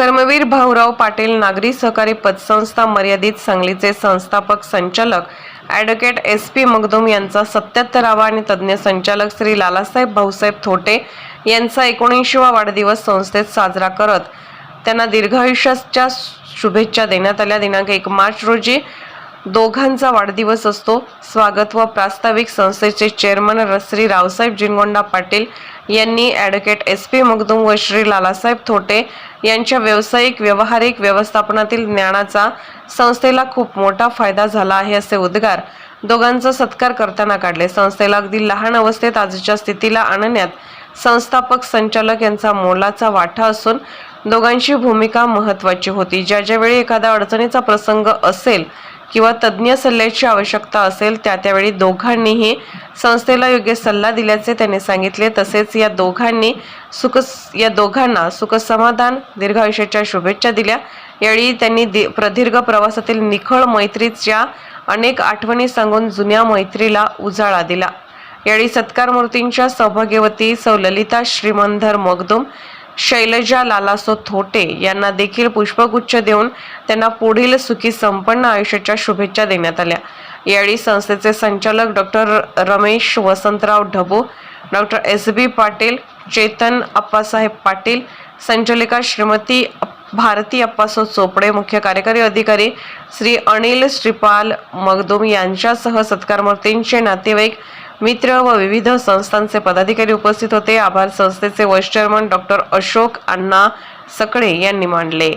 कर्मवीर भाऊराव पाटील नागरी सहकारी पतसंस्था मर्यादित सांगलीचे संस्थापक संचालक ॲडव्होकेट एस पी मगदूम यांचा सत्याहत्तरावा आणि तज्ज्ञ संचालक श्री लालासाहेब भाऊसाहेब थोटे यांचा एकोणऐंशीवा वाढदिवस संस्थेत साजरा करत त्यांना दीर्घायुष्याच्या शुभेच्छा देण्यात आल्या. दिनांक एक मार्च रोजी दोघांचा वाढदिवस असतो. स्वागत व प्रास्ताविक संस्थेचे चेअरमन श्री रावसाहेब जिनगोंडा पाटील यांनी ॲडव्होकेट एस पी मगदूम व श्री लालासाहेब थोटे यांच्या व्यावसायिक व्यवहारिक व्यवस्थापनातील ज्ञानाचा संस्थेला खूप मोठा फायदा झाला आहे असे उद्गार दोघांचा सत्कार करताना काढले. संस्थेला अगदी लहान अवस्थेत आजच्या स्थितीला आणण्यात संस्थापक संचालक यांचा मोलाचा वाटा असून दोघांची भूमिका महत्वाची होती. ज्या ज्यावेळी एखादा अडचणीचा प्रसंग असेल किंवा तज्ज्ञ सल्ल्याची आवश्यकता असेल त्या त्यावेळी दोघांनीही संस्थेला योग्य सल्ला दिल्याचे त्यांनी सांगितले. तसेच या दोघांनी सुख या दोघांना सुखसमाधान दीर्घायुष्याच्या शुभेच्छा दिल्या. यावेळी त्यांनी दि- प्रदीर्घ प्रवासातील निखळ मैत्रीच्या अनेक आठवणी सांगून जुन्या मैत्रीला उजाळा दिला. यावेळी सत्कार मूर्तींच्या सौभाग्यवती सौललिता श्रीमंधर मगदुम शैलजा लालासो थोटे यांना देखील पुष्पगुच्छ देऊन त्यांना पुढील सुखी संपन्न आयुष्याच्या शुभेच्छा देण्यात आल्या. यावेळी संस्थेचे संचालक doctor Ramesh Vasantrao Dhabu doctor S B Patil Chetan Appasaheb Patil संचालिका श्रीमती भारती अप्पासो चोपडे मुख्य कार्यकारी अधिकारी श्री अनिल श्रीपाल मगदुम यांच्यासह सत्कारमूर्तींचे नातेवाईक मित्र व विविध संस्थांचे पदाधिकारी उपस्थित होते. आभार संस्थेचे vice chairman doctor Ashok Anna Sakale यांनी मांडले